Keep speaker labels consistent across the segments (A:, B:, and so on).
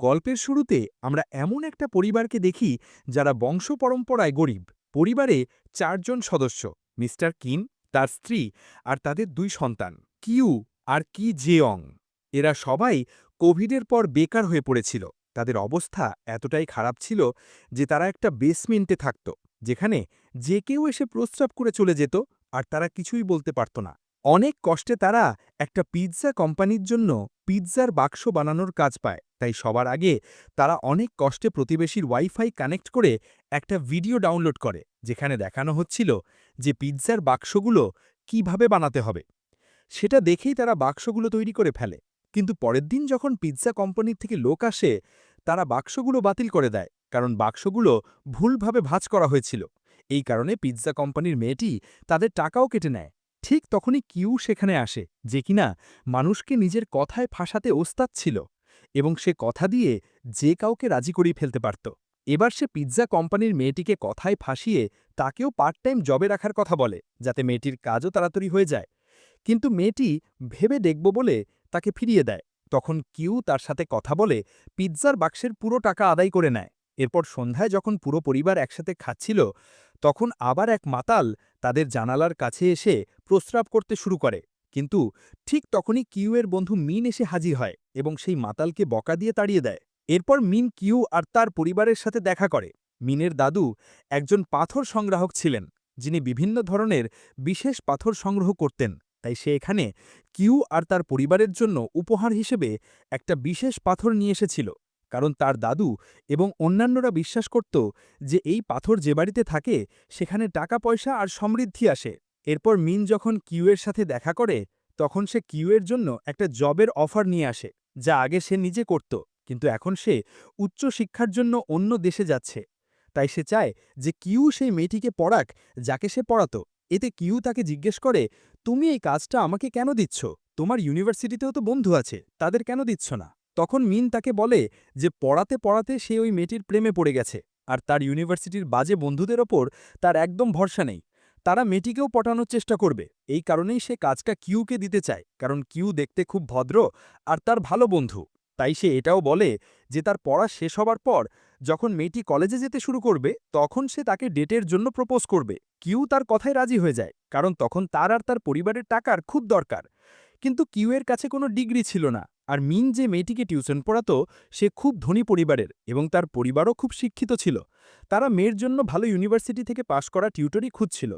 A: গল্পের শুরুতে আমরা এমন একটা পরিবারকে দেখি যারা বংশ পরম্পরায় গরিব। পরিবারে চারজন সদস্য, মিস্টার কিন তার স্ত্রী আর তাদের দুই সন্তান, কিউ আর কি জেয়ং। এরা সবাই কোভিডের পর বেকার হয়ে পড়েছিল। তাদের অবস্থা এতটাই খারাপ ছিল যে তারা একটা বেসমেন্টে থাকত, যেখানে যে কেউ এসে প্রস্রাব করে চলে যেত আর তারা কিছুই বলতে পারত না। অনেক কষ্টে তারা একটা পিৎজা কোম্পানির জন্য পিৎজার বাক্স বানানোর কাজ পায়। তাই সবার আগে তারা অনেক কষ্টে প্রতিবেশীর ওয়াইফাই কানেক্ট করে একটা ভিডিও ডাউনলোড করে, যেখানে দেখানো হচ্ছিল যে পিৎজার বাক্সগুলো কীভাবে বানাতে হবে। সেটা দেখেই তারা বাক্সগুলো তৈরি করে ফেলে। কিন্তু পরের দিন যখন পিৎজা কোম্পানির থেকে লোক আসে, তারা বাক্সগুলো বাতিল করে দেয়, কারণ বাক্সগুলো ভুলভাবে ভাঁজ করা হয়েছিল। এই কারণে পিৎজা কোম্পানির মেয়েটি তাদের টাকাও কেটে নেয়। ঠিক তখনই কিউ সেখানে আসে, যে কিনা মানুষকে নিজের কথায় ফাঁসাতে ওস্তাদ ছিল এবং সে কথা দিয়ে যে কাউকে রাজি করিয়ে ফেলতে পারত। এবার সে পিৎজা কোম্পানির মেয়েটিকে কথায় ফাঁসিয়ে তাকেও পার্ট টাইম জবে রাখার কথা বলে, যাতে মেয়েটির কাজও তাড়াতাড়ি হয়ে যায়। কিন্তু মেয়েটি ভেবে দেখব বলে তাকে ফিরিয়ে দেয়। তখন কিউ তার সাথে কথা বলে পিৎজার বাক্সের পুরো টাকা আদায় করে নেয়। এরপর সন্ধ্যায় যখন পুরো পরিবার একসাথে খাচ্ছিল তখন আবার এক মাতাল তাদের জানালার কাছে এসে প্রস্রাব করতে শুরু করে। কিন্তু ঠিক তখনই কিউয়ের বন্ধু মিন এসে হাজির হয় এবং সেই মাতালকে বকা দিয়ে তাড়িয়ে দেয়। এরপর মিন কিউ আর তার পরিবারের সাথে দেখা করে। মিনের দাদু একজন পাথর সংগ্রাহক ছিলেন, যিনি বিভিন্ন ধরনের বিশেষ পাথর সংগ্রহ করতেন। তাই সে এখানে কিউ আর তার পরিবারের জন্য উপহার হিসেবে একটা বিশেষ পাথর নিয়ে এসেছিল। কারণ তার দাদু এবং অন্যান্যরা বিশ্বাস করত যে এই পাথর যে বাড়িতে থাকে, সেখানে টাকা পয়সা আর সমৃদ্ধি আসে। এরপর মিন যখন কিউয়ের সাথে দেখা করে, তখন সে কিউয়ের জন্য একটা জবের অফার নিয়ে আসে, যা আগে সে নিজে করত, কিন্তু এখন সে উচ্চ শিক্ষার জন্য অন্য দেশে যাচ্ছে। তাই সে চায় যে কিউ সেই মেয়েটিকে পড়াক, যাকে সে পড়াতো। এতে কিউ তাকে জিজ্ঞেস করে, তুমি এই কাজটা আমাকে কেন দিচ্ছ? তোমার ইউনিভার্সিটিতেও তো বন্ধু আছে, তাদের কেন দিচ্ছ না? তখন মিন তাকে বলে যে পড়াতে পড়াতে সে ওই মেয়েটির প্রেমে পড়ে গেছে, আর তার ইউনিভার্সিটির বাজে বন্ধুদের ওপর তার একদম ভরসা নেই। তারা মেয়েটিকেও পটানোর চেষ্টা করবে। এই কারণেই সে কাজটা কিউকে দিতে চায়, কারণ কিউ দেখতে খুব ভদ্র আর তার ভালো বন্ধু। তাই সে এটাও বলে যে তার পড়া শেষ হবার পর যখন মেয়েটি কলেজে যেতে শুরু করবে, তখন সে তাকে ডেটের জন্য প্রপোজ করবে। কিউ তার কথায় রাজি হয়ে যায়, কারণ তখন তার আর তার পরিবারের টাকার খুব দরকার। কিন্তু কিউয়ের কাছে কোনো ডিগ্রি ছিল না। আর মিন যে মেয়েটিকে টিউশন পড়াতো, সে খুব ধনী পরিবারের এবং তার পরিবারও খুব শিক্ষিত ছিল। তারা মেয়ের জন্য ভালো ইউনিভার্সিটি থেকে পাশ করা টিউটরই খুঁজছিল।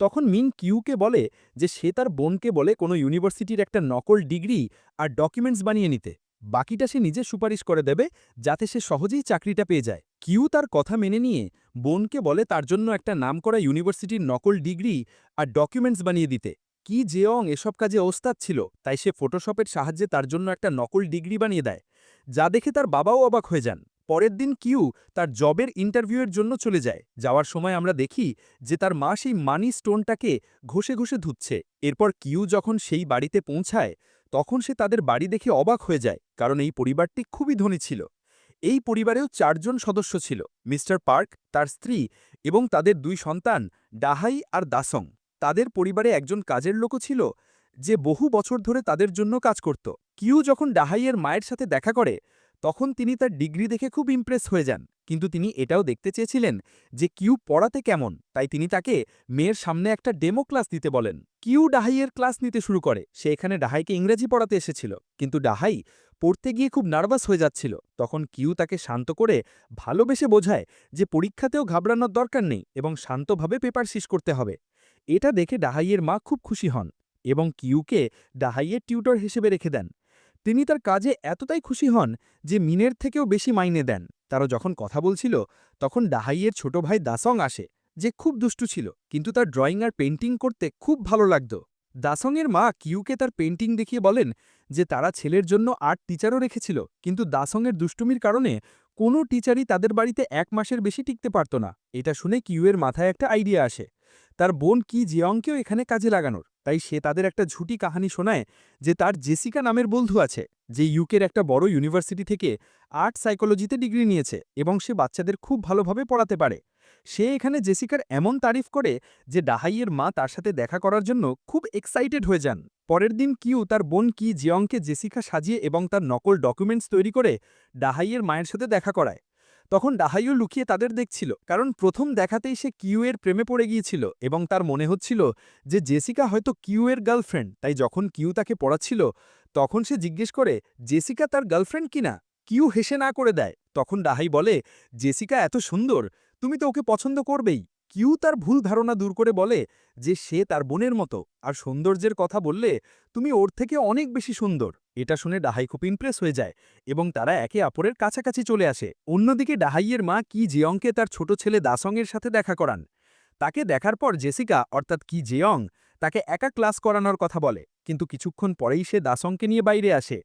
A: তখন মিন কিউকে বলে যে সে তার বোনকে বলে কোনো ইউনিভার্সিটির একটা নকল ডিগ্রি আর ডকুমেন্টস বানিয়ে নিতে। বাকিটা সে নিজে সুপারিশ করে দেবে, যাতে সে সহজেই চাকরিটা পেয়ে যায়। কিউ তার কথা মেনে নিয়ে বোনকে বলে তার জন্য একটা নাম করা ইউনিভার্সিটির নকল ডিগ্রি আর ডকুমেন্টস বানিয়ে দিতে। কি জেয়ং এসব কাজে ওস্তাদ ছিল, তাই সে ফটোশপের সাহায্যে তার জন্য একটা নকল ডিগ্রি বানিয়ে দেয়, যা দেখে তার বাবাও অবাক হয়ে যান। পরের দিন কিউ তার জবের ইন্টারভিউয়ের জন্য চলে যায়। যাওয়ার সময় আমরা দেখি যে তার মা সেই মানি স্টোনটাকে ঘষে ঘষে ধুচ্ছে। এরপর কিউ যখন সেই বাড়িতে পৌঁছায়, তখন সে তাদের বাড়ি দেখে অবাক হয়ে যায়, কারণ এই পরিবারটি খুবই ধনী ছিল। এই পরিবারেও চারজন সদস্য ছিল, মিস্টার পার্ক, তার স্ত্রী এবং তাদের দুই সন্তান, ডাহাই আর দাসং। তাদের পরিবারে একজন কাজের লোকও ছিল, যে বহু বছর ধরে তাদের জন্য কাজ করত। কিউ যখন ডাহাইয়ের মায়ের সাথে দেখা করে, তখন তিনি তার ডিগ্রি দেখে খুব ইমপ্রেস হয়ে যান। কিন্তু তিনি এটাও দেখতে চেয়েছিলেন যে কিউ পড়াতে কেমন, তাই তিনি তাকে মেয়ের সামনে একটা ডেমো ক্লাস দিতে বলেন। কিউ ডাহাইয়ের ক্লাস নিতে শুরু করে, সে এখানে ডাহাইকে ইংরেজি পড়াতে এসেছিল। কিন্তু ডাহাই পড়তে গিয়ে খুব নার্ভাস হয়ে যাচ্ছিল। তখন কিউ তাকে শান্ত করে ভালোবেসে বোঝায় যে পরীক্ষাতেও ঘাবড়ানোর দরকার নেই এবং শান্তভাবে পেপার শেষ করতে হবে। এটা দেখে ডাহাইয়ের মা খুব খুশি হন এবং কিউকে ডাহাইয়ের টিউটর হিসেবে রেখে দেন। তিনি তার কাজে এতটাই খুশি হন যে মিনের থেকেও বেশি মাইনে দেন। তারা যখন কথা বলছিল, তখন ডাহাইয়ের ছোট ভাই দাসং আসে, যে খুব দুষ্টু ছিল, কিন্তু তার ড্রয়িং আর পেন্টিং করতে খুব ভালো লাগত। দাসংয়ের মা কিউকে তার পেন্টিং দেখিয়ে বলেন যে তারা ছেলের জন্য আর্ট টিচারও রেখেছিল, কিন্তু দাসংয়ের দুষ্টুমির কারণে কোনো টিচারই তাদের বাড়িতে এক মাসের বেশি টিকতে পারত না। এটা শুনে কিউয়ের মাথায় একটা আইডিয়া আসে। তার বোন কি জিয়ংকেও এখানে কাজে লাগানোর? তাই সে তাদের একটা ঝুটি কাহানি শোনায় যে তার জেসিকা নামের বন্ধু আছে, যে ইউকের একটা বড় ইউনিভার্সিটি থেকে আর্ট সাইকোলজিতে ডিগ্রি নিয়েছে এবং সে বাচ্চাদের খুব ভালোভাবে পড়াতে পারে। সে এখানে জেসিকার এমন তারিফ করে যে ডাহাইয়ের মা তার সাথে দেখা করার জন্য খুব এক্সাইটেড হয়ে যান। পরের দিন কিউ তার বোন কি জিয়ংকে জেসিকা সাজিয়ে এবং তার নকল ডকুমেন্টস তৈরি করে ডাহাইয়ের মায়ের সাথে দেখা করায়। তখন ডাহাইও লুকিয়ে তাদের দেখছিল, কারণ প্রথম দেখাতেই সে কিউ এর প্রেমে পড়ে গিয়েছিল এবং তার মনে হচ্ছিল যে জেসিকা হয়তো কিউ এর গার্লফ্রেন্ড, তাই যখন কিউ তাকে পড়াচ্ছিল, তখন সে জিজ্ঞেস করে, জেসিকা তার গার্লফ্রেন্ড কিনা? কিউ হেসে না করে দেয়। তখন ডাহাই বলে, জেসিকা এত সুন্দর, তুমি তো ওকে পছন্দ করবেই। কিউ তার ভুল ধারণা দূর করে বলে যে সে তার বোনের মতো, আর সৌন্দর্যের কথা বললে, তুমি ওর থেকে অনেক বেশি সুন্দর। এটা শুনে ডাহাই খুব ইমপ্রেস হয়ে যায় এবং তারা একে অপরের কাছাকাছি চলে আসে। অন্যদিকে ডাহাইয়ের মা কি জিয়ংকে তার ছোট ছেলে দাসংয়ের সাথে দেখা করান। তাকে দেখার পর জেসিকা, অর্থাৎ কি জেয়ং, তাকে একা ক্লাস করানোর কথা বলে, কিন্তু কিছুক্ষণ পরেই সে দাসংকে নিয়ে বাইরে আসে।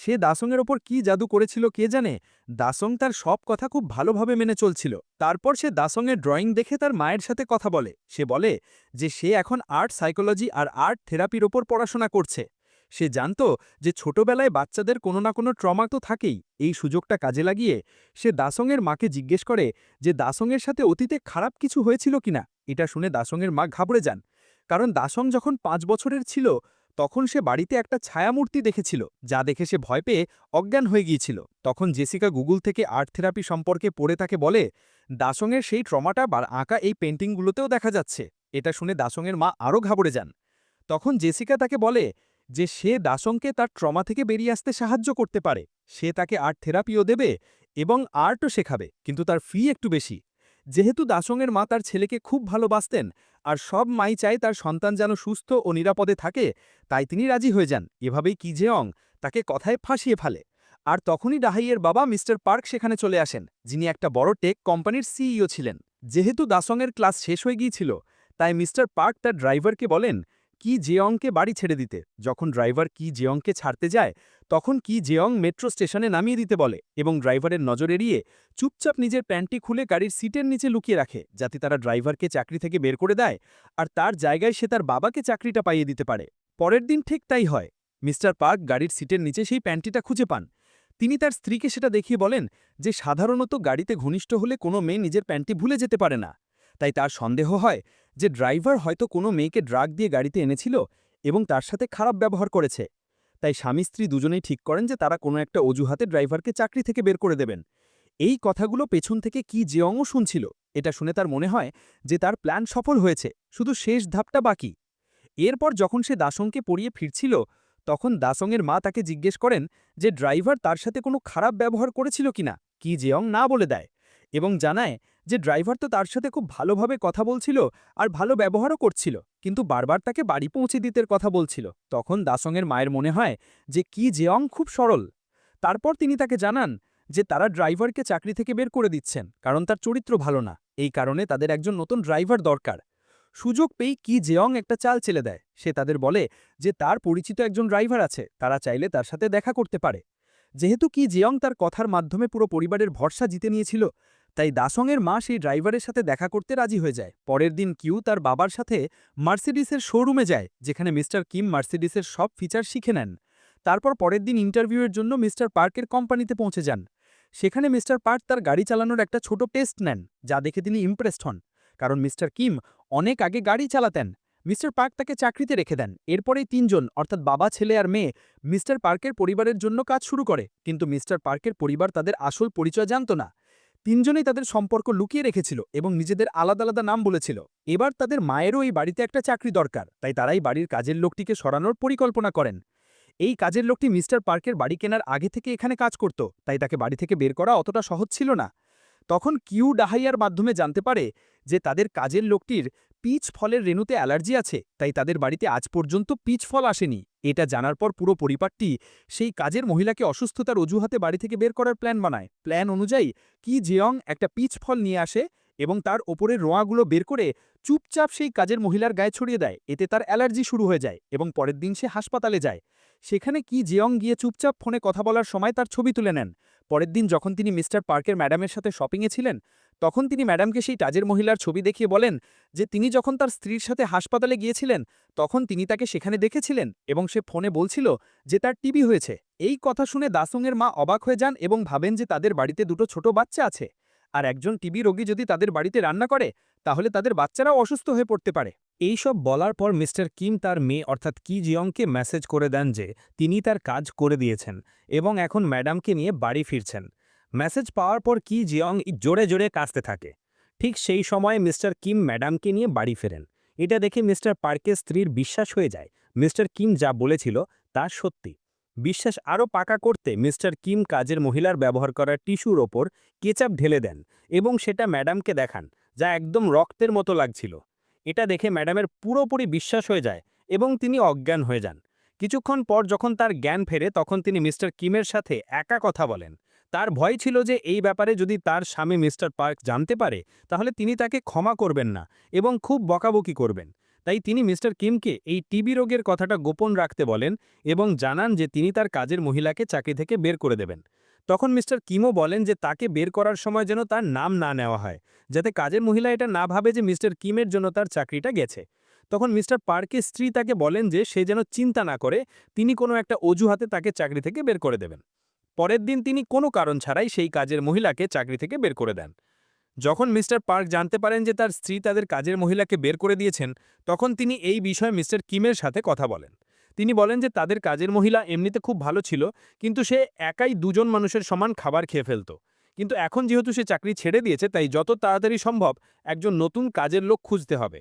A: সে দাসংয়ের ওপর কি জাদু করেছিল কে জানে? দাসং তার সব কথা খুব ভালোভাবে মেনে চলছিল। তারপর সে দাসংয়ের ড্রয়িং দেখে তার মায়ের সাথে কথা বলে। সে বলে যে সে এখন আর্ট সাইকোলজি আর আর্ট থেরাপির ওপর পড়াশোনা করছে। সে জানত যে ছোটবেলায় বাচ্চাদের কোনো না কোনো ট্রমা তো থাকেই। এই সুযোগটা কাজে লাগিয়ে সে দাসংয়ের মাকে জিজ্ঞেস করে যে, দাসংয়ের সাথে অতীতে খারাপ কিছু হয়েছিল কিনা এটা শুনে দাসংয়ের মা ঘাবড়ে যান। কারণ দাসং যখন পাঁচ বছরের ছিল, তখন সে বাড়িতে একটা ছায়ামূর্তি দেখেছিল, যা দেখে সে ভয় পেয়ে অজ্ঞান হয়ে গিয়েছিল। তখন জেসিকা গুগল থেকে আর্ট থেরাপি সম্পর্কে পড়ে তাকে বলে, দাসংয়ের সেই ট্রমাটা বা আঁকা এই পেন্টিংগুলোতেও দেখা যাচ্ছে। এটা শুনে দাসংয়ের মা আরও ঘাবড়ে যান। তখন জেসিকা তাকে বলে যে সে দাসংকে তার ট্রমা থেকে বেরিয়ে আসতে সাহায্য করতে পারে। সে তাকে আর্ট থেরাপিও দেবে এবং আর্টও শেখাবে, কিন্তু তার ফি একটু বেশি। যেহেতু দাসংয়ের মা তার ছেলেকে খুব ভালোবাসতেন আর সব মাই চায় তার সন্তান যেন সুস্থ ও নিরাপদে থাকে, তাই তিনি রাজি হয়ে যান। এভাবেই কি জেয়ং তাকে কথায় ফাঁসিয়ে ফেলে। আর তখনই ডাহাইয়ের বাবা মিস্টার পার্ক সেখানে চলে আসেন, যিনি একটা বড় টেক কোম্পানির সিইও ছিলেন। যেহেতু দাসংয়ের ক্লাস শেষ হয়ে গিয়েছিল, তাই মিস্টার পার্ক তার ড্রাইভারকে বলেন কি জেয়ংকে বাড়ি ছেড়ে দিতে? যখন ড্রাইভার কি জেয়ংকে ছাড়তে যায়, তখন কি জেয়ং মেট্রো স্টেশনে নামিয়ে দিতে বলে এবং ড্রাইভারের নজর এড়িয়ে চুপচাপ নিজের প্যান্টটি খুলে গাড়ির সিটের নিচে লুকিয়ে রাখে, যাতে তারা ড্রাইভারকে চাকরি থেকে বের করে দেয় আর তার জায়গায় সে তার বাবাকে চাকরিটা পাইয়ে দিতে পারে। পরের দিন ঠিক তাই হয়। মিস্টার পার্ক গাড়ির সিটের নিচে সেই প্যান্টটিটা খুঁজে পান। তিনি তার স্ত্রীকে সেটা দেখিয়ে বলেন যে, সাধারণত গাড়িতে ঘনিষ্ঠ হলে কোনো মেয়ে নিজের প্যান্টটি ভুলে যেতে পারে না। তাই তার সন্দেহ হয় যে ড্রাইভার হয়তো কোনো মেয়েকে ড্রাগ দিয়ে গাড়িতে এনেছিল এবং তার সাথে খারাপ ব্যবহার করেছে। তাই স্বামী স্ত্রী দুজনেই ঠিক করেন যে তারা কোনো একটা অজুহাতে ড্রাইভারকে চাকরি থেকে বের করে দেবেন। এই কথাগুলো পেছন থেকে কি জেয়ংও শুনছিল, এটা শুনে তার মনে হয় যে তার প্ল্যান সফল হয়েছে, শুধু শেষ ধাপটা বাকি। এরপর যখন সে দাসংকে পড়িয়ে ফিরছিল, তখন দাসংয়ের মা তাকে জিজ্ঞেস করেন যে ড্রাইভার তার সাথে কোনো খারাপ ব্যবহার করেছিল কিনা, কি জেয়ং না বলে দেয় এবং জানায় যে ড্রাইভার তো তার সাথে খুব ভালোভাবে কথা বলছিল আর ভালো ব্যবহারও করছিল, কিন্তু বারবার তাকে বাড়ি পৌঁছে দিতে কথা বলছিল। তখন দাসংয়ের মায়ের মনে হয় যে কি জেয়ং খুব সরল। তারপর তিনি তাকে জানান যে তারা ড্রাইভারকে চাকরি থেকে বের করে দিচ্ছেন, কারণ তার চরিত্র ভালো না। এই কারণে তাদের একজন নতুন ড্রাইভার দরকার। সুযোগ পেয়েই কি জেয়ং একটা চাল চেলে দেয়। সে তাদের বলে যে তার পরিচিত একজন ড্রাইভার আছে, তারা চাইলে তার সাথে দেখা করতে পারে। যেহেতু কি জেয়ং তার কথার মাধ্যমে পুরো পরিবারের ভরসা জিতে নিয়েছিল তাই দাসংয়ের মা সেই ড্রাইভারের সাথে দেখা করতে রাজি হয়ে যায়। পরের দিন কিউ তার বাবার সাথে মার্সিডিসের শোরুমে যায়, যেখানে মিস্টার কিম মার্সিডিসের সব ফিচার শিখে নেন। তারপর পরের দিন ইন্টারভিউয়ের জন্য মিস্টার পার্কের কোম্পানিতে পৌঁছে যান। সেখানে মিস্টার পার্ক তার গাড়ি চালানোর একটা ছোট টেস্ট নেন, যা দেখে তিনি ইমপ্রেসড হন। কারণ মিস্টার কিম অনেক আগে গাড়ি চালাতেন। মিস্টার পার্ক তাকে চাকরিতে রেখে দেন। এরপরেই তিনজন, অর্থাৎ বাবা, ছেলে আর মেয়ে, মিস্টার পার্কের পরিবারের জন্য কাজ শুরু করে। কিন্তু মিস্টার পার্কের পরিবার তাদের আসল পরিচয় জানত না। তিনজনেই তাদের সম্পর্ক লুকিয়ে রেখেছিল এবং নিজেদের আলাদা আলাদা নাম বলেছিল। এবার তাদের মায়েরও এই বাড়িতে একটা চাকরি দরকার, তাই তারাই বাড়ির কাজের লোকটিকে সরানোর পরিকল্পনা করেন। এই কাজের লোকটি মিস্টার পার্কের বাড়ি কেনার আগে থেকে এখানে কাজ করত, তাই তাকে বাড়ি থেকে বের করা অতটা সহজ ছিল না। তখন কিউ ডাহাইয়ার মাধ্যমে জানতে পারে যে তাদের কাজের লোকটির পিচ ফলের রেণুতে অ্যালার্জি আছে, তাই তাদের বাড়িতে আজ পর্যন্ত পিচ ফল আসেনি। এটা জানার পর পুরো পরিবারটি সেই কাজের মহিলাকে অসুস্থতার অজুহাতে বাড়ি থেকে বের করার প্ল্যান বানায়। প্ল্যান অনুযায়ী, কি জেয়ং একটা পিচ ফল নিয়ে আসে এবং তার ওপরের রোঁয়াগুলো বের করে চুপচাপ সেই কাজের মহিলার গায়ে ছড়িয়ে দেয়। এতে তার অ্যালার্জি শুরু হয়ে যায় এবং পরের দিন সে হাসপাতালে যায়। সেখানে কি জেয়ং গিয়ে চুপচাপ ফোনে কথা বলার সময় তার ছবি তুলে নেন। পরের দিন যখন তিনি মিস্টার পার্কের ম্যাডামের সাথে শপিংয়ে ছিলেন তখন তিনি ম্যাডামকে সেই টাজের মহিলার ছবি দেখিয়ে বলেন যে তিনি যখন তার স্ত্রীর সাথে হাসপাতালে গিয়েছিলেন, তখন তিনি তাকে সেখানে দেখেছিলেন এবং সে ফোনে বলছিল যে তার টিবি হয়েছে। এই কথা শুনে দাসংয়ের মা অবাক হয়ে যান এবং ভাবেন যে তাদের বাড়িতে দুটো ছোট বাচ্চা আছে। আর একজন টিবি রোগী যদি তাদের বাড়িতে রান্না করে, তাহলে তাদের বাচ্চারাও অসুস্থ হয়ে পড়তে পারে। এইসব বলার পর মিস্টার কিম তার মেয়ে অর্থাৎ কি জিয়ংকে মেসেজ করে দেন যে তিনি তার কাজ করে দিয়েছেন এবং এখন ম্যাডামকে নিয়ে বাড়ি ফিরছেন। মেসেজ পাওয়ার পর কি জিয়ং জোরে জোরে কাঁচতে থাকে। ঠিক সেই সময় মিস্টার কিম ম্যাডামকে নিয়ে বাড়ি ফেরেন। এটা দেখে মিস্টার পার্কের স্ত্রীর বিশ্বাস হয়ে যায়। মিস্টার কিম যা বলেছিল তা সত্যি। বিশ্বাস আরও পাকা করতে মিস্টার কিম কাজের মহিলার ব্যবহার করা টিস্যুর ওপর কেচাপ ঢেলে দেন এবং সেটা ম্যাডামকে দেখান, যা একদম রক্তের মতো লাগছিল। এটা দেখে ম্যাডামের পুরোপুরি বিশ্বাস হয়ে যায় এবং তিনি অজ্ঞান হয়ে যান। কিছুক্ষণ পর যখন তার জ্ঞান ফেরে তখন তিনি মিস্টার কিমের সাথে একা কথা বলেন। তার ভয় ছিল যে এই ব্যাপারে যদি তার স্বামী মিস্টার পার্ক জানতে পারে, তাহলে তিনি তাকে ক্ষমা করবেন না এবং খুব বকাবকি করবেন। তাই তিনি মিস্টার কিমকে এই টিবি রোগের কথাটা গোপন রাখতে বলেন এবং জানান যে তিনি তার কাজের মহিলাকে চাকরি থেকে বের করে দেবেন। তখন মিস্টার কিমও বলেন যে তাকে বের করার সময় যেন তার নাম না নেওয়া হয়, যাতে কাজের মহিলা এটা না ভাবে যে মিস্টার কিমের জন্য তার চাকরিটা গেছে। তখন মিস্টার পার্কের স্ত্রী তাকে বলেন যে সে যেন চিন্তা না করে, তিনি কোনো একটা অজুহাতে তাকে চাকরি থেকে বের করে দেবেন। পরের দিন তিনি কোনো কারণ ছাড়াই সেই কাজের মহিলাকে চাকরি থেকে বের করে দেন। যখন মিস্টার পার্ক জানতে পারেন যে তার স্ত্রী তাদের কাজের মহিলাকে বের করে দিয়েছেন, তখন তিনি এই বিষয়ে মিস্টার কিমের সাথে কথা বলেন। তিনি বলেন যে তাদের কাজের মহিলা এমনিতে খুব ভালো ছিল, কিন্তু সে একাই দুজন মানুষের সমান খাবার খেয়ে ফেলত। কিন্তু এখন যেহেতু সে চাকরি ছেড়ে দিয়েছে, তাই যত তাড়াতাড়ি সম্ভব একজন নতুন কাজের লোক খুঁজতে হবে।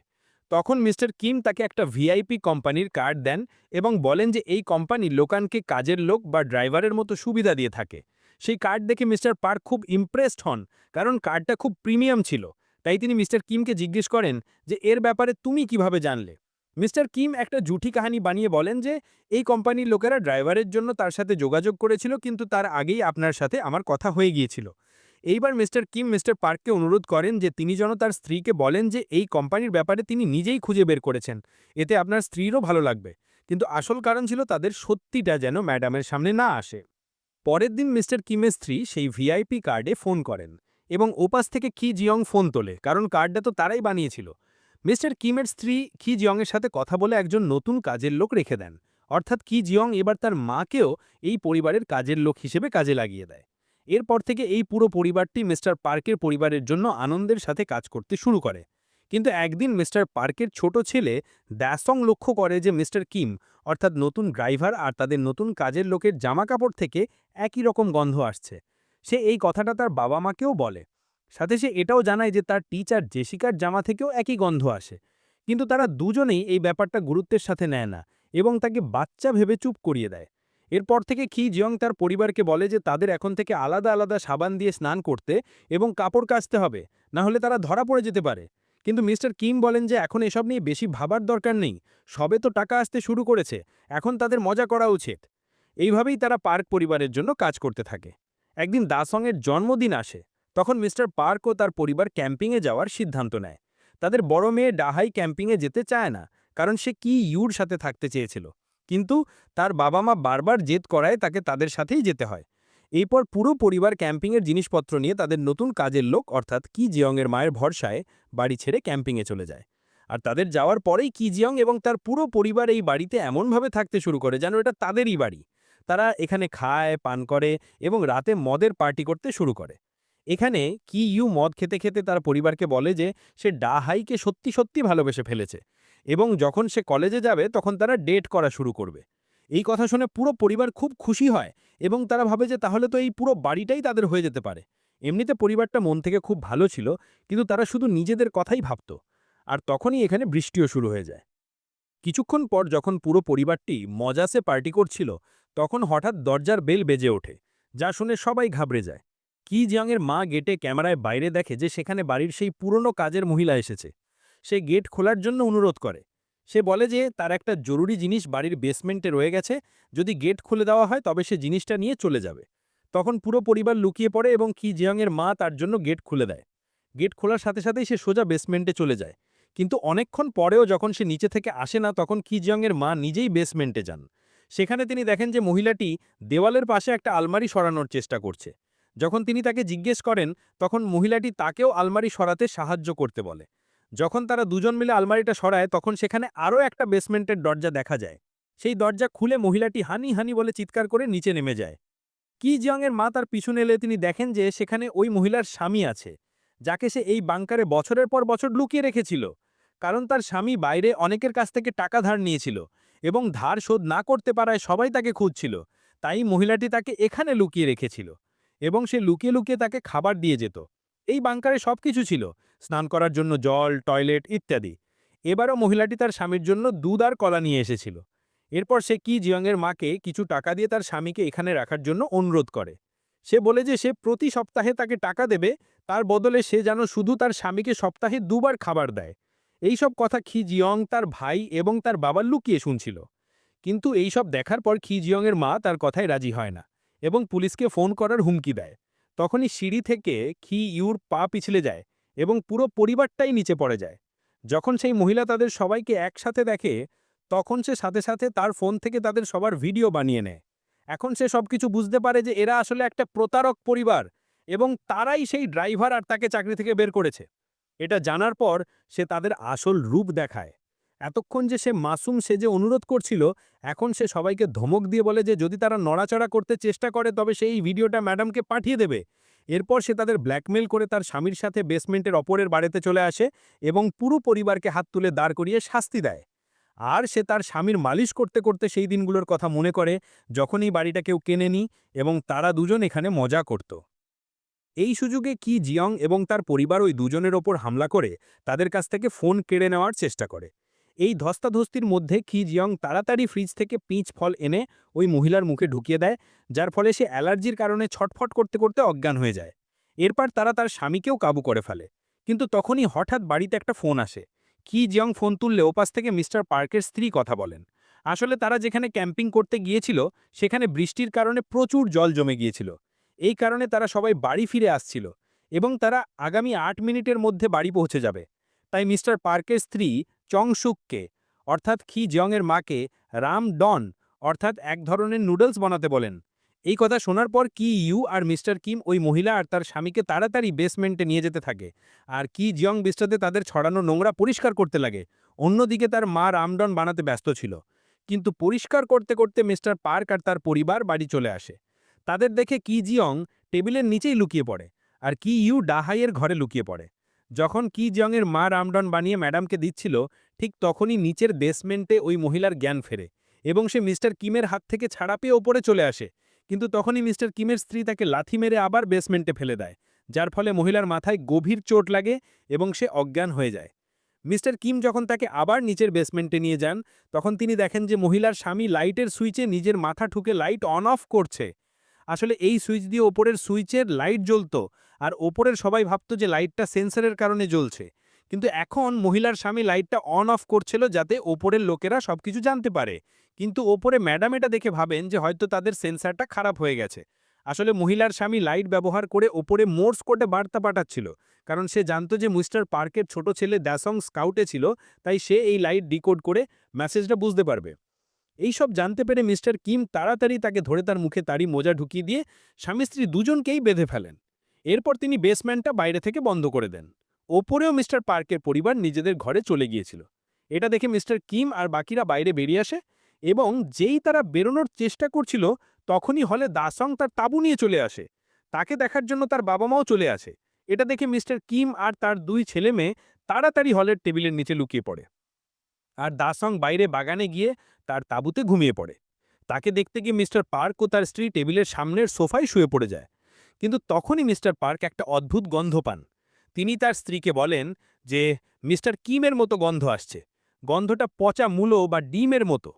A: তখন মিস্টার কিম তাকে একটা ভিআইপি কোম্পানির কার্ড দেন এবং বলেন যে এই কোম্পানি লোকানকে কাজের লোক বা ড্রাইভারের মতো সুবিধা দিয়ে থাকে। সেই কার্ড দেখে মিস্টার পার্ক খুব ইমপ্রেসড হন, কারণ কার্ডটা খুব প্রিমিয়াম ছিল। তাই তিনি মিস্টার কিমকে জিজ্ঞেস করেন যে, এর ব্যাপারে তুমি কীভাবে জানলে? মিস্টার কিম একটা জুঠি কাহিনী বানিয়ে বলেন যে, এই কোম্পানির লোকেরা ড্রাইভারের জন্য তার সাথে যোগাযোগ করেছিল, কিন্তু তার আগেই আপনার সাথে আমার কথা হয়ে গিয়েছিল। এইবার মিস্টার কিম মিস্টার পার্ককে অনুরোধ করেন যে তিনি যেন তার স্ত্রীকে বলেন যে এই কোম্পানির ব্যাপারে তিনি নিজেই খুঁজে বের করেছেন। এতে আপনার স্ত্রীরও ভালো লাগবে। কিন্তু আসল কারণ ছিল তাদের সত্যিটা যেন ম্যাডামের সামনে না আসে। পরের দিন মিস্টার কিমের স্ত্রী সেই ভিআইপি কার্ডে ফোন করেন এবং ওপাস থেকে কি জিয়ং ফোন তোলে, কারণ কার্ডটা তো তারাই বানিয়েছিল। মিস্টার কিমের স্ত্রী কি জিয়ংয়ের সাথে কথা বলে একজন নতুন কাজের লোক রেখে দেন। অর্থাৎ কি জিয়ং এবার তার মাকেও এই পরিবারের কাজের লোক হিসেবে কাজে লাগিয়ে দেয়। এরপর থেকে এই পুরো পরিবারটি মিস্টার পার্কের পরিবারের জন্য আনন্দের সাথে কাজ করতে শুরু করে। কিন্তু একদিন মিস্টার পার্কের ছোট ছেলে দ্যাসং লক্ষ্য করে যে মিস্টার কিম, অর্থাৎ নতুন ড্রাইভার আর তাদের নতুন কাজের লোকের জামাকাপড় থেকে একই রকম গন্ধ আসছে। সে এই কথাটা তার বাবা মাকেও বলে। সাথে সে এটাও জানায় যে তার টিচার জেসিকার জামা থেকেও একই গন্ধ আসে। কিন্তু তারা দুজনেই এই ব্যাপারটা গুরুত্বের সাথে নেয় না এবং তাকে বাচ্চা ভেবে চুপ করিয়ে দেয়। এরপর থেকে খি জিয়ং তার পরিবারকে বলে যে তাদের এখন থেকে আলাদা আলাদা সাবান দিয়ে স্নান করতে এবং কাপড় কাচতে হবে, না হলে তারা ধরা পড়ে যেতে পারে। কিন্তু মিস্টার কিম বলেন যে এখন এসব নিয়ে বেশি ভাবার দরকার নেই, সবে তো টাকা আসতে শুরু করেছে, এখন তাদের মজা করা উচিত। এইভাবেই তারা পার্ক পরিবারের জন্য কাজ করতে থাকে। একদিন দাসংয়ের জন্মদিন আসে, তখন মিস্টার পার্ক ও তার পরিবার ক্যাম্পিংয়ে যাওয়ার সিদ্ধান্ত নেয়। তাদের বড় মেয়ে ডাহাই ক্যাম্পিংয়ে যেতে চায় না, কারণ সে কি ইউর সাথে থাকতে চেয়েছিল। কিন্তু তার বাবা মা বারবার জেদ করায় তাকে তাদের সাথেই যেতে হয়। এরপর পুরো পরিবার ক্যাম্পিংয়ের জিনিসপত্র নিয়ে তাদের নতুন কাজের লোক, অর্থাৎ কি জিয়ংয়ের মায়ের ভরসায় বাড়ি ছেড়ে ক্যাম্পিংয়ে চলে যায়। আর তাদের যাওয়ার পরেই কি জিয়ং এবং তার পুরো পরিবার এই বাড়িতে এমনভাবে থাকতে শুরু করে যেন এটা তাদেরই বাড়ি। তারা এখানে খায়, পান করে এবং রাতে মদের পার্টি করতে শুরু করে। এখানে কি ইউ মদ খেতে খেতে তার পরিবারকে বলে যে সে ডাহাইকে সত্যি সত্যি ভালোবেসে ফেলেছে এবং যখন সে কলেজে যাবে তখন তারা ডেট করা শুরু করবে। এই কথা শুনে পুরো পরিবার খুব খুশি হয় এবং তারা ভাবে যে তাহলে তো এই পুরো বাড়িটাই তাদের হয়ে যেতে পারে। এমনিতে পরিবারটা মন থেকে খুব ভালো ছিল কিন্তু তারা শুধু নিজেদের কথাই ভাবত আর তখনই এখানে বৃষ্টিও শুরু হয়ে যায়। কিছুক্ষণ পর যখন পুরো পরিবারটি মজাসে পার্টি করছিল তখন হঠাৎ দরজার বেল বেজে ওঠে যা শুনে সবাই ঘাবড়ে যায়। কি জিয়াংয়ের মা গেটে ক্যামেরায় বাইরে দেখে যে সেখানে বাড়ির সেই পুরনো কাজের মহিলা এসেছে? সে গেট খোলার জন্য অনুরোধ করে। সে বলে যে তার একটা জরুরি জিনিস বাড়ির বেসমেন্টে রয়ে গেছে। যদি গেট খুলে দেওয়া হয় তবে সে জিনিসটা নিয়ে চলে যাবে। তখন পুরো পরিবার লুকিয়ে পড়ে এবং কি জিয়াংয়ের মা তার জন্য গেট খুলে দেয়। গেট খোলার সাথে সাথেই সে সোজা বেসমেন্টে চলে যায়। কিন্তু অনেকক্ষণ পরেও যখন সে নিচে থেকে আসে না, তখন কি জিয়াংয়ের মা নিজেই বেসমেন্টে যান। সেখানে তিনি দেখেন যে মহিলাটি দেওয়ালের পাশে একটা আলমারি সরানোর চেষ্টা করছে। যখন তিনি তাকে জিজ্ঞেস করেন, তখন মহিলাটি তাকেও আলমারি সরাতে সাহায্য করতে বলে। যখন তারা দুজন মিলে আলমারিটা সরায়, তখন সেখানে আরও একটা বেসমেন্টের দরজা দেখা যায়। সেই দরজা খুলে মহিলাটি হানি হানি বলে চিৎকার করে নিচে নেমে যায়। কি জিয়ংয়ের মা তার পিছনে এলে তিনি দেখেন যে সেখানে ওই মহিলার স্বামী আছে, যাকে সে এই বাংকারে বছরের পর বছর লুকিয়ে রেখেছিল। কারণ তার স্বামী বাইরে অনেকের কাছ থেকে টাকা ধার নিয়েছিল এবং ধার শোধ না করতে পারায় সবাই তাকে খুঁজছিল। তাই মহিলাটি তাকে এখানে লুকিয়ে রেখেছিল। এবং সে লুকিয়ে লুকিয়ে তাকে খাবার দিয়ে যেত। এই বাংকারে সবকিছু ছিল, স্নান করার জন্য জল, টয়লেট ইত্যাদি। এবারও মহিলাটি তার স্বামীর জন্য দুধ আর কলা নিয়ে এসেছিল। এরপর সে কি জিয়ংয়ের মাকে কিছু টাকা দিয়ে তার স্বামীকে এখানে রাখার জন্য অনুরোধ করে। সে বলে যে সে প্রতি সপ্তাহে তাকে টাকা দেবে, তার বদলে সে যেন শুধু তার স্বামীকে সপ্তাহে দুবার খাবার দেয়। এইসব কথা খি জিয়ং তার ভাই এবং তার বাবার লুকিয়ে শুনছিল। কিন্তু এইসব দেখার পর খি জিয়ংয়ের মা তার কথায় রাজি হয় না। এবং পুলিশকে ফোন করার হুমকি দেয়। তখনই সিঁড়ি থেকে খি ইউর পা পিছলে যায় এবং পুরো পরিবারটাই নিচে পড়ে যায়। যখন সেই মহিলা তাদের সবাইকে একসাথে দেখে, তখন সে সাথে সাথে তার ফোন থেকে তাদের সবার ভিডিও বানিয়ে নেয়। এখন সে সবকিছু বুঝতে পারে যে এরা আসলে একটা প্রতারক পরিবার এবং তারাই সেই ড্রাইভার আর তাকে চাকরি থেকে বের করেছে। এটা জানার পর সে তাদের আসল রূপ দেখায়। এতক্ষণ যে সে মাসুম সে যে অনুরোধ করছিল, এখন সে সবাইকে ধমক দিয়ে বলে যে যদি তারা নড়াচড়া করতে চেষ্টা করে, তবে সেই ভিডিওটা ম্যাডামকে পাঠিয়ে দেবে। এরপর সে তাদের ব্ল্যাকমেল করে তার স্বামীর সাথে বেসমেন্টের অপরের বাড়িতে চলে আসে এবং পুরো পরিবারকে হাত তুলে দাঁড় করিয়ে শাস্তি দেয়। আর সে তার স্বামীর মালিশ করতে করতে সেই দিনগুলোর কথা মনে করে যখন এই বাড়িটা কেউ কেনেনি এবং তারা দুজন এখানে মজা করত। এই সুযোগে কি জিয়ং এবং তার পরিবার ওই দুজনের ওপর হামলা করে, তাদের কাছ থেকে ফোন কেড়ে নেওয়ার চেষ্টা করে। এই ধস্তাধস্তির মধ্যে কি জিয়ং তাড়াতাড়ি ফ্রিজ থেকে পিচ ফল এনে ওই মহিলার মুখে ঢুকিয়ে দেয়, যার ফলে সে অ্যালার্জির কারণে ছটফট করতে করতে অজ্ঞান হয়ে যায়। এরপর তারা তার স্বামীকেও কাবু করে ফেলে। কিন্তু তখনই হঠাৎ বাড়িতে একটা ফোন আসে। কি জিয়ং ফোন তুললে ওপাশ থেকে মিস্টার পার্কের স্ত্রী কথা বলেন। আসলে তারা যেখানে ক্যাম্পিং করতে গিয়েছিল, সেখানে বৃষ্টির কারণে প্রচুর জল জমে গিয়েছিল। এই কারণে তারা সবাই বাড়ি ফিরে আসছিল এবং তারা আগামী আট মিনিটের মধ্যে বাড়ি পৌঁছে যাবে। তাই মিস্টার পার্কের স্ত্রী চংসুককে, অর্থাৎ খি জিয়ংয়ের মাকে রাম ডন, অর্থাৎ এক ধরনের নুডলস বানাতে বলেন। এই কথা শোনার পর কি ইউ আর মিস্টার কিম ওই মহিলা আর তার স্বামীকে তাড়াতাড়ি বেসমেন্টে নিয়ে যেতে থাকে আর কি জিয়ং বিস্টাতে তাদের ছড়ানো নোংরা পরিষ্কার করতে লাগে? অন্যদিকে তার মা রামডন বানাতে ব্যস্ত ছিল। কিন্তু পরিষ্কার করতে করতে মিস্টার পার্ক আর তার পরিবার বাড়ি চলে আসে। তাদের দেখে কি জিয়ং টেবিলের নিচেই লুকিয়ে পড়ে আর কি ইউ ডাহাইয়ের ঘরে লুকিয়ে পড়ে। যখন কি জিয়ংয়ের মা রামডন বানিয়ে ম্যাডামকে দিচ্ছিল ঠিক তখনই নিচের বেসমেন্টে ওই মহিলার জ্ঞান ফেরে এবং সে মিস্টার কিমের হাত থেকে ছাড়া পেয়ে ওপরে চলে আসে। কিন্তু তখনই মিস্টার কিমের স্ত্রী তাকে লাথি মেরে আবার বেসমেন্টে ফেলে দেয়, যার ফলে মহিলার মাথায় গভীর চোট লাগে এবং সে অজ্ঞান হয়ে যায়। মিস্টার কিম যখন তাকে আবার নিচের বেসমেন্টে নিয়ে যান, তখন তিনি দেখেন যে মহিলার স্বামী লাইটের সুইচে নিজের মাথা ঠুকে লাইট অন অফ করছে। আসলে এই সুইচ দিয়ে ওপরের সুইচের লাইট জ্বলত, আর ওপরের সবাই ভাবত যে লাইটটা সেন্সারের কারণে জ্বলছে। কিন্তু এখন মহিলার স্বামী লাইটটা অন অফ করছিল যাতে ওপরের লোকেরা সবকিছু জানতে পারে। কিন্তু ওপরে ম্যাডাম এটা দেখে ভাবেন যে হয়তো তাদের সেন্সারটা খারাপ হয়ে গেছে। আসলে মহিলার স্বামী লাইট ব্যবহার করে ওপরে মোর্স কোডে বার্তা পাঠাচ্ছিল, কারণ সে জানতো যে মিস্টার পার্কের ছোট ছেলে দ্যাসং স্কাউটে ছিল, তাই সে এই লাইট ডিকোড করে মেসেজটা বুঝতে পারবে। এই সব জানতে পেরে মিস্টার কিম তাড়াতাড়ি তাকে ধরে তার মুখে তাড়ি মোজা ঢুকিয়ে দিয়ে স্বামী স্ত্রী দুজনকেই বেঁধে ফেলেন। এরপর তিনি বেসমেন্টটা বাইরে থেকে বন্ধ করে দেন। ওপরেও মিস্টার পার্কের পরিবার নিজেদের ঘরে চলে গিয়েছিল। এটা দেখে মিস্টার কিম আর বাকিরা বাইরে বেরিয়ে আসে এবং যেই তারা বেরোনোর চেষ্টা করছিল, তখনই হলে দাসং তার তাবু নিয়ে চলে আসে। তাকে দেখার জন্য তার বাবা মাও চলে আসে। এটা দেখে মিস্টার কিম আর তার দুই ছেলে মেয়ে তাড়াতাড়ি হলের টেবিলের নিচে লুকিয়ে পড়ে আর দাসং বাইরে বাগানে গিয়ে তার তাঁবুতে ঘুমিয়ে পড়ে। তাকে দেখতে গিয়ে মিস্টার পার্ক ও তার স্ত্রী টেবিলের সামনের সোফায় শুয়ে পড়ে যায়। কিন্তু তখনই মিস্টার পার্ক একটা অদ্ভুত গন্ধ পান। তিনি তার স্ত্রীকে বলেন যে, মিস্টার কিমের মতো গন্ধ আসছে। গন্ধটা পচা মূলো বা ডিমের মতো।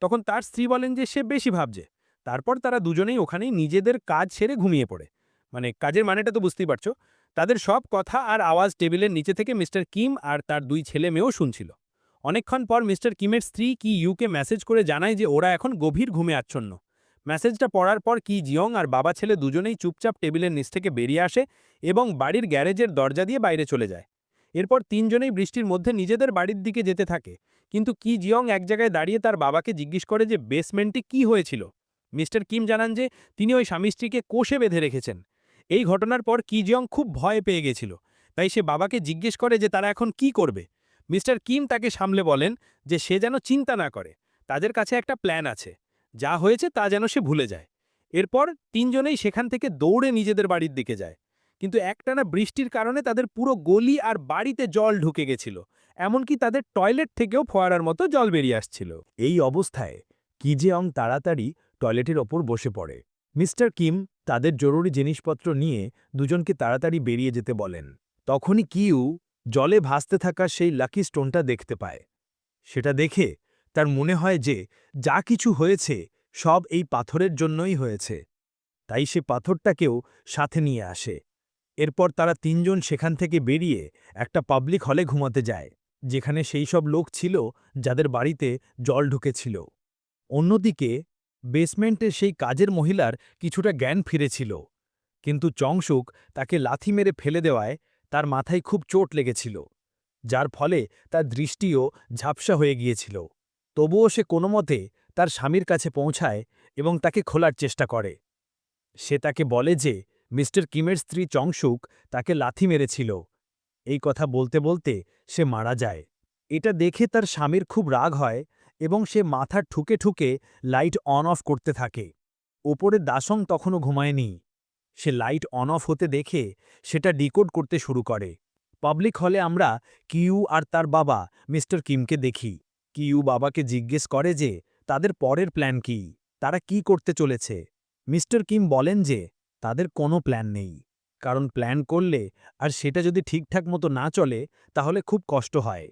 A: তখন তার স্ত্রী বলেন যে, সে বেশি ভাবছে। তারপর তারা দুজনেই ওখানেই নিজেদের কাজ সেরে ঘুমিয়ে পড়ে। মানে কাজের মানেটা তো বুঝতেই পারছ। তাদের সব কথা আর আওয়াজ টেবিলের নিচে থেকে মিস্টার কিম আর তার দুই ছেলে মেয়েও শুনছিল। অনেকক্ষণ পর মিস্টার কিমের স্ত্রী কি ইউকে মেসেজ করে জানায় যে, ওরা এখন গভীর ঘুমে আচ্ছন্ন। মেসেজটা পড়ার পর কি জিয়ং আর বাবা ছেলে দুজনেই চুপচাপ টেবিলের নিচ থেকে বেরিয়ে আসে এবং বাড়ির গ্যারেজের দরজা দিয়ে বাইরে চলে যায়। এরপর তিনজনেই বৃষ্টির মধ্যে নিজেদের বাড়ির দিকে যেতে থাকে। কিন্তু কি জিয়ং এক জায়গায় দাঁড়িয়ে তার বাবাকে জিজ্ঞেস করে যে, বেসমেন্টে কি হয়েছিল? মিস্টার কিম জানান যে, তিনি ওই স্বামী স্ত্রীকে কোষে বেঁধে রেখেছেন। এই ঘটনার পর কি জিয়ং খুব ভয় পেয়ে গেছিল। তাই সে বাবাকে জিজ্ঞেস করে যে, তারা এখন কি করবে? মিস্টার কিম তাকে সামলে বলেন যে, সে যেন চিন্তা না করে। তাদের কাছে একটা প্ল্যান আছে। যা হয়েছে তা যেন সে ভুলে যায়। এরপর তিনজনেই সেখান থেকে দৌড়ে নিজেদের বাড়ির দিকে যায়। কিন্তু একটানা বৃষ্টির কারণে তাদের পুরো গলি আর বাড়িতে জল ঢুকে গেছিল, এমনকি তাদের টয়লেট থেকেও ফোয়ারার মতো জল বেরিয়ে আসছিল। এই অবস্থায় কিজেয়ং তাড়াতাড়ি টয়লেটের ওপর বসে পড়ে। মিস্টার কিম তাদের জরুরি জিনিসপত্র নিয়ে দুজনকে তাড়াতাড়ি বেরিয়ে যেতে বলেন। তখনই কিউ জলে ভাসতে থাকা সেই লাকি স্টোনটা দেখতে পায়। সেটা দেখে তার মনে হয় যে যা কিছু হয়েছে সব এই পাথরের জন্যই হয়েছে। তাই সে পাথরটাকেও সাথে নিয়ে আসে। এরপর তারা তিনজন সেখান থেকে বেরিয়ে একটা পাবলিক হলে ঘুমাতে যায়, যেখানে সেই সব লোক ছিল যাদের বাড়িতে জল ঢুকেছিল। অন্যদিকে বেসমেন্টে সেই কাজের মহিলার কিছুটা জ্ঞান ফিরেছিল, কিন্তু চংশুক তাকে লাথি মেরে ফেলে দেওয়ায় তার মাথায় খুব চোট লেগেছিল, যার ফলে তার দৃষ্টিও ঝাপসা হয়ে গিয়েছিল। তবুও সে কোনো মতে তার স্বামীর কাছে পৌঁছায় এবং তাকে খোলার চেষ্টা করে। সে তাকে বলে যে, মিস্টার কিমের স্ত্রী চংশুক তাকে লাথি মেরেছিল। এই কথা বলতে বলতে সে মারা যায়। এটা দেখে তার স্বামীর খুব রাগ হয় এবং সে মাথা ঠুকে ঠুকে লাইট অন অফ করতে থাকে। ওপরে দাসং তখনও ঘুমায়নি। সে লাইট অন অফ হতে দেখে সেটা ডিকোড করতে শুরু করে। পাবলিক হলে আমরা কিউ আর তার বাবা, মিস্টার কিমকে দেখি। কিউ বাবাকে জিজ্ঞেস করে যে, তাদের পরের প্ল্যান কি? তারা কি করতে চলেছে? মিস্টার কিম বলেন যে, তাদের কোনো প্ল্যান নেই। কারণ প্ল্যান করলে আর সেটা যদি ঠিকঠাক মতো না চলে, তাহলে খুব কষ্ট হয়।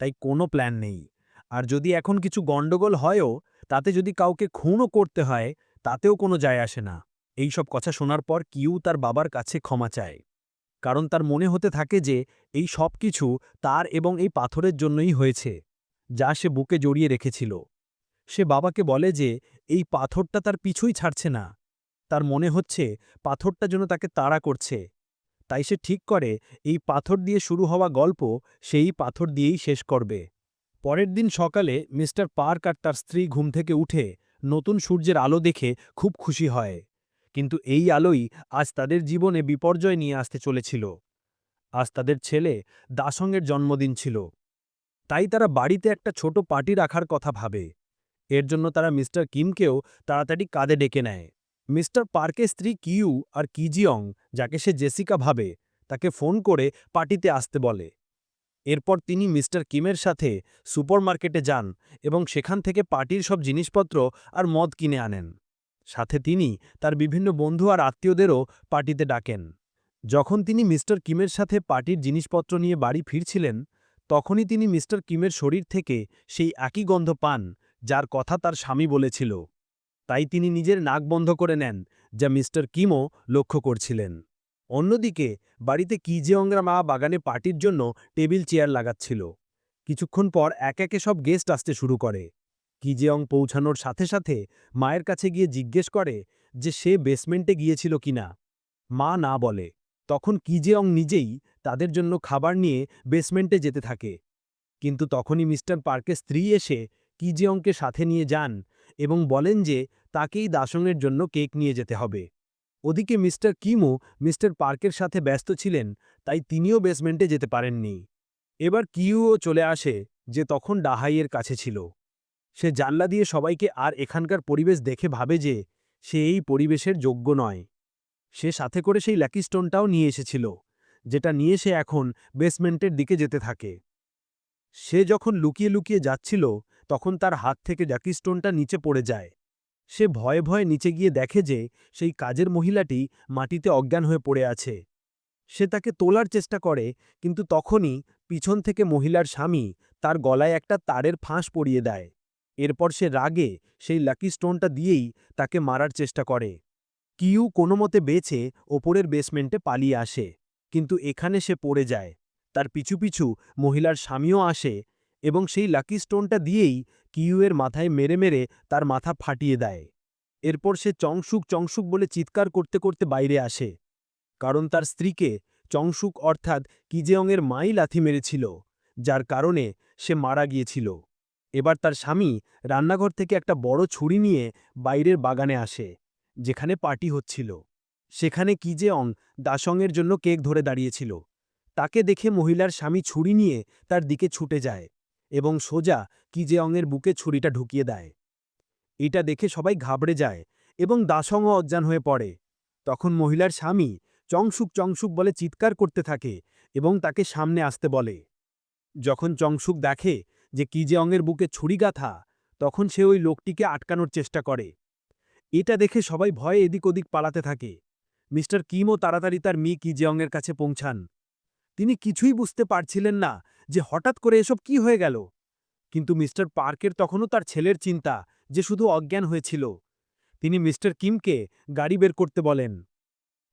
A: তাই কোনো প্ল্যান নেই। আর যদি এখন কিছু গণ্ডগোল হয়ও, তাতে যদি কাউকে খুনও করতে হয়, তাতেও কোনো যায় আসে না। এই সব কথা শোনার পর কিউ তার বাবার কাছে ক্ষমা চায়। কারণ তার মনে হতে থাকে যে, এই সব কিছু তার এবং এই পাথরের জন্যই হয়েছে। যা সে বুকে জড়িয়ে রেখেছিল। সে বাবাকে বলে যে, এই পাথরটা তার পিছুই ছাড়ছে না। তার মনে হচ্ছে পাথরটা যেন তাকে তাড়া করছে। তাই সে ঠিক করে, এই পাথর দিয়ে শুরু হওয়া গল্প সেই পাথর দিয়েই শেষ করবে। পরের দিন সকালে মিস্টার পার্ক আর তার স্ত্রী ঘুম থেকে উঠে নতুন সূর্যের আলো দেখে খুব খুশি হয়। কিন্তু এই আলোই আজ তাদের জীবনে বিপর্যয় নিয়ে আসতে চলেছিল। আজ তাদের ছেলে দাসঙ্গের জন্মদিন ছিল। তাই তারা বাড়িতে একটা ছোট পার্টি রাখার কথা ভাবে। এর জন্য তারা মিস্টার কিমকেও তাড়াতাড়ি কাঁধে ডেকে নেয়। মিস্টার পার্কের স্ত্রী কিউ আর কিজিয়ং, যাকে সে জেসিকা ভাবে, তাকে ফোন করে পার্টিতে আসতে বলে। এরপর তিনি মিস্টার কিমের সাথে সুপারমার্কেটে যান এবং সেখান থেকে পার্টির সব জিনিসপত্র আর মদ কিনে আনেন। সাথে তিনি তার বিভিন্ন বন্ধু আর আত্মীয়দেরও পার্টিতে ডাকেন। যখন তিনি মিস্টার কিমের সাথে পার্টির জিনিসপত্র নিয়ে বাড়ি ফিরছিলেন তখনই তিনি মিস্টার কিমের শরীর থেকে সেই একই গন্ধ পান, যার কথা তার স্বামী বলেছিল। তাই তিনি নিজের নাক বন্ধ করে নেন, যা মিস্টার কিমও লক্ষ্য করছিলেন। অন্যদিকে, বাড়িতে কিজেয়ংরা মা বাগানে পার্টির জন্য টেবিল চেয়ার লাগাচ্ছিল। কিছুক্ষণ পর এক একে সব গেস্ট আসতে শুরু করে। কিজেয়ং পৌঁছানোর সাথে সাথে মায়ের কাছে গিয়ে জিজ্ঞেস করে যে সে বেসমেন্টে গিয়েছিল কিনা। মা না বলে। তখন কিজেয়ং নিজেই তাদের জন্য খাবার নিয়ে বেসমেন্টে যেতে থাকে। কিন্তু তখনই মিস্টার পার্কের স্ত্রী এসে কিজেয়ংকে সাথে নিয়ে যান এবং বলেন যে তাকেই দাসংয়ের জন্য কেক নিয়ে যেতে হবে। ওদিকে মিস্টার কিমও মিস্টার পার্কের সাথে ব্যস্ত ছিলেন, তাই তিনিও বেসমেন্টে যেতে পারেননি। এবার কিউও চলে আসে, যে তখন ডাহাইয়ের কাছে ছিল। সে জানলা দিয়ে সবাইকে আর এখানকার পরিবেশ দেখে ভাবে যে সে এই পরিবেশের যোগ্য নয়। সে সাথে করে সেই ল্যাকিস্টোনটাও নিয়ে এসেছিল। যেটা নিয়ে সে এখন বেসমেন্টের দিকে যেতে থাকে। সে যখন লুকিয়ে লুকিয়ে যাচ্ছিল, তখন তার হাত থেকে জ্যাকি স্টোনটা নিচে পড়ে যায়। সে ভয়ে ভয়ে নিচে গিয়ে দেখে যে, সেই কাজের মহিলাটি মাটিতে অজ্ঞান হয়ে পড়ে আছে। সে তাকে তোলার চেষ্টা করে, কিন্তু তখনই পিছন থেকে মহিলার স্বামী তার গলায় একটা তারের ফাঁস পরিয়ে দেয়। এরপর সে রাগে সেই লাকি স্টোনটা দিয়েই তাকে মারার চেষ্টা করে। কিউ কোনো মতে বেছে ওপরের বেসমেন্টে পালিয়ে আসে। কিন্তু এখানে সে পড়ে যায়। তার পিছু পিছু মহিলার স্বামীও আসে এবং সেই লাকি স্টোনটা দিয়েই কিউয়ের মাথায় মেরে মেরে তার মাথা ফাটিয়ে দেয়। এরপর সে চংসুক চংসুক বলে চিৎকার করতে করতে বাইরে আসে। কারণ তার স্ত্রীকে চংসুক অর্থাৎ কিজেয়ংয়ের মাই লাথি মেরেছিল, যার কারণে সে মারা গিয়েছিল। এবার তার স্বামী রান্নাঘর থেকে একটা বড় ছুরি নিয়ে বাইরের বাগানে আসে, যেখানে পার্টি হচ্ছিল। সেখানে কিজেয়ং দাসংয়ের জন্য কেক ধরে দাঁড়িয়েছিল। তাকে দেখে মহিলার স্বামী ছুরি নিয়ে তার দিকে ছুটে যায় এবং সোজা কিজেয়ংয়ের বুকে ছুরিটা ঢুকিয়ে দেয়। এটা দেখে সবাই ঘাবড়ে যায়
B: এবং দাসংও অজ্ঞান হয়ে পড়ে। তখন মহিলার স্বামী চংসুক চংসুক বলে চিৎকার করতে থাকে এবং তাকে সামনে আসতে বলে। যখন চংসুক দেখে যে কিজেয়ংয়ের বুকে ছুরি গাথা তখন সে ওই লোকটিকে আটকানোর চেষ্টা করে। এটা দেখে সবাই ভয়ে এদিক ওদিক পালাতে থাকে। মিস্টার কিমও তাড়াতাড়ি তার মি কিজেয়ংয়ের কাছে পৌঁছান। তিনি কিছুই বুঝতে পারছিলেন না যে হঠাৎ করে এসব কি হয়ে গেল। কিন্তু মিস্টার পার্কের তখনও তার ছেলের চিন্তা যে শুধু অজ্ঞান হয়েছিল। তিনি মিস্টার কিমকে গাড়ি বের করতে বলেন।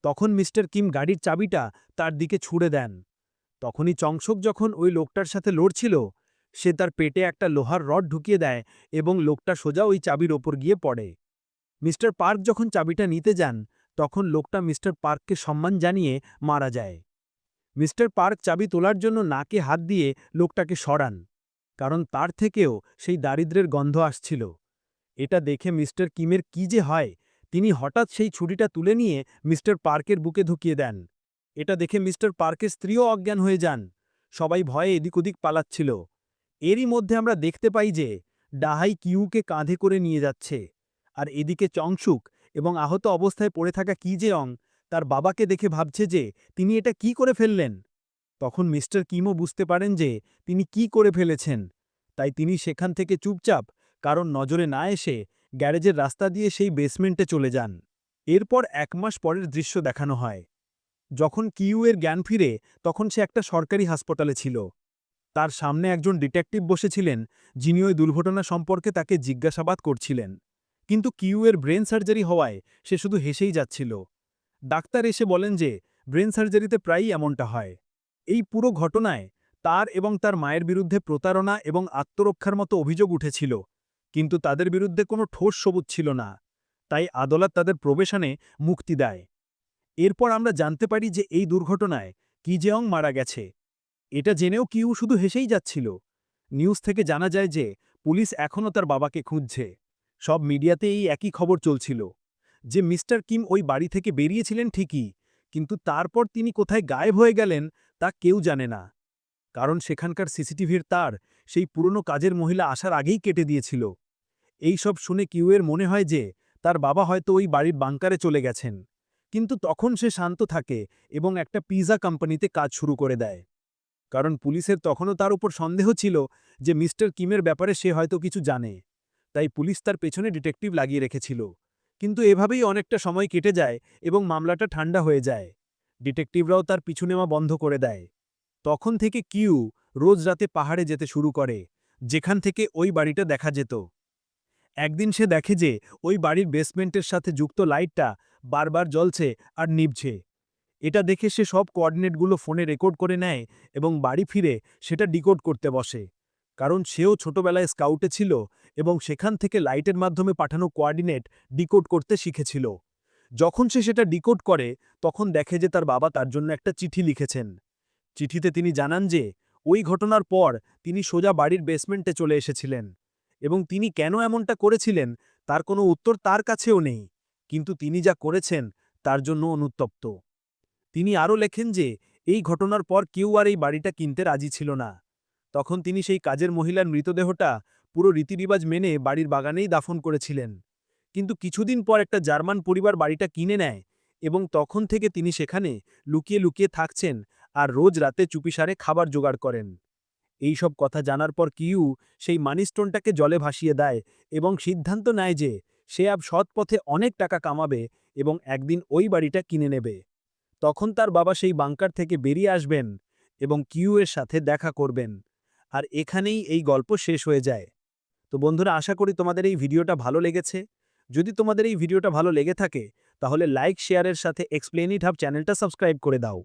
B: তখন মিস্টার কিম গাড়ির চাবিটা তার দিকে ছুড়ে দেন। তখনই চংসক যখন ওই লোকটার সাথে লড়ছিল, সে তার পেটে একটা লোহার রড ঢুকিয়ে দেয় এবং লোকটা সোজা ওই চাবির ওপর গিয়ে পড়ে। মিস্টার পার্ক যখন চাবিটা নিতে যান তখন লোকটা মিস্টার পার্ককে সম্মান জানিয়ে মারা যায়। মিস্টার পার্ক চাবি তোলার জন্য নাকে হাত দিয়ে লোকটাকে সরান, কারণ তার থেকেও সেই দারিদ্রের গন্ধ আসছিল। এটা দেখে মিস্টার কিমের কি যে হয়, তিনি হঠাৎ সেই ছুরিটা তুলে নিয়ে মিস্টার পার্কের বুকে ঢুকিয়ে দেন। এটা দেখে মিস্টার পার্কের স্ত্রীও অজ্ঞান হয়ে যান, সবাই ভয়ে এদিক ওদিক পালাচ্ছিল। এরই মধ্যে আমরা দেখতে পাই যে ডাহাই কিউকে কাঁধে করে নিয়ে যাচ্ছে, আর এদিকে চংসুক এবং আহত অবস্থায় পড়ে থাকা কি যে অং তার বাবাকে দেখে ভাবছে যে তিনি এটা কি করে ফেললেন। তখন মিস্টার কিমও বুঝতে পারেন যে তিনি কি করে ফেলেছেন। তাই তিনি সেখান থেকে চুপচাপ, কারণ নজরে না এসে গ্যারেজের রাস্তা দিয়ে সেই বেসমেন্টে চলে যান। এরপর এক মাস পরের দৃশ্য দেখানো হয়। যখন কিউয়ের জ্ঞান ফিরে, তখন সে একটা সরকারি হাসপাতালে ছিল। তার সামনে একজন ডিটেকটিভ বসেছিলেন, যিনি ওই দুর্ঘটনা সম্পর্কে তাকে জিজ্ঞাসাবাদ করছিলেন। কিন্তু কিউয়ের ব্রেন সার্জারি হওয়ায় সে শুধু হেসেই যাচ্ছিল। ডাক্তার এসে বলেন যে, ব্রেন সার্জারিতে প্রায়ই এমনটা হয়। এই পুরো ঘটনায় তার এবং তার মায়ের বিরুদ্ধে প্রতারণা এবং আত্মরক্ষার মতো অভিযোগ উঠেছিল, কিন্তু তাদের বিরুদ্ধে কোনো ঠোস সবুজ ছিল না, তাই আদালত তাদের প্রবেশনে মুক্তি দেয়। এরপর আমরা জানতে পারি যে এই দুর্ঘটনায় কিজেয়ং মারা গেছে। এটা জেনেও কিউ শুধু হেসেই যাচ্ছিল। নিউজ থেকে জানা যায় যে, পুলিশ এখনও তার বাবাকে খুঁজছে। সব মিডিয়াতে এই একই খবর চলছিল। যে মিস্টার কিম ওই বাড়ি থেকে বেরিয়েছিলেন ঠিকই, কিন্তু তারপর তিনি কোথায় গায়েব হয়ে গেলেন তা কেউ জানে না। কারণ সেখানকার সিসিটিভির তার সেই পুরনো কাজের মহিলা আসার আগেই কেটে দিয়েছিল। এই সব শুনে কিউয়ের মনে হয় যে তার বাবা হয়তো ওই বাড়ির বাংকারে চলে গেছেন। কিন্তু তখন সে শান্ত থাকে এবং একটা পিজা কোম্পানিতে কাজ শুরু করে দেয়। কারণ পুলিশের তখনও তার উপর সন্দেহ ছিল যে মিস্টার কিমের ব্যাপারে সে হয়তো কিছু জানে। তাই পুলিশ তার পেছনে ডিটেকটিভ লাগিয়ে রেখেছিল। কিন্তু এভাবেই অনেকটা সময় কেটে যায় এবং মামলাটা ঠান্ডা হয়ে যায়। ডিটেকটিভরাও তার পিছু নেওয়া বন্ধ করে দেয়। তখন থেকে কিউ রোজ রাতে পাহাড়ে যেতে শুরু করে, যেখান থেকে ওই বাড়িটা দেখা যেত। একদিন সে দেখে যে ওই বাড়ির বেসমেন্টের সাথে যুক্ত লাইটটা বারবার জ্বলছে আর নিভছে। এটা দেখে সে সব কোঅর্ডিনেটগুলো ফোনে রেকর্ড করে নেয় এবং বাড়ি ফিরে সেটা ডিকোড করতে বসে। কারণ সেও ছোটবেলায় স্কাউটে ছিল এবং সেখান থেকে লাইটের মাধ্যমে পাঠানো কোয়ার্ডিনেট ডিকোড করতে শিখেছিল। যখন সে সেটা ডিকোড করে, তখন দেখে যে তার বাবা তার জন্য একটা চিঠি লিখেছেন। চিঠিতে তিনি জানান যে, ওই ঘটনার পর তিনি সোজা বাড়ির বেসমেন্টে চলে এসেছিলেন এবং তিনি কেন এমনটা করেছিলেন তার কোনো উত্তর তার কাছেও নেই, কিন্তু তিনি যা করেছেন তার জন্য অনুত্তপ্ত। তিনি আরও লেখেন যে, এই ঘটনার পর কেউ আর এই বাড়িটা কিনতে রাজি ছিল না। তখন তিনি সেই কাজের মহিলার মৃতদেহটা পুরো রীতিরিবাজ মেনে বাড়ির বাগানেই দাফন করেছিলেন। কিন্তু কিছুদিন পর একটা জার্মান পরিবার বাড়িটা কিনে নেয় এবং তখন থেকে তিনি সেখানে লুকিয়ে লুকিয়ে থাকছেন আর রোজ রাতে চুপিসারে খাবার জোগাড় করেন। এই সব কথা জানার পর কিউ সেই মানিস্টোনটাকে জলে ভাসিয়ে দেয় এবং সিদ্ধান্ত নেয় যে সে আব সৎ পথে অনেক টাকা কামাবে এবং একদিন ওই বাড়িটা কিনে নেবে। তখন তার বাবা সেই বাংকার থেকে বেরিয়ে আসবেন এবং কিউ এর সাথে দেখা করবেন। আর এখানেই এই গল্প শেষ হয়ে যায়। তো বন্ধুরা, আশা করি তোমাদের এই ভিডিওটা ভালো লেগেছে। যদি তোমাদের এই ভিডিওটা ভালো লেগে থাকে, তাহলে লাইক শেয়ারের সাথে এক্সপ্লেন ইট হাব চ্যানেলটা সাবস্ক্রাইব করে দাও।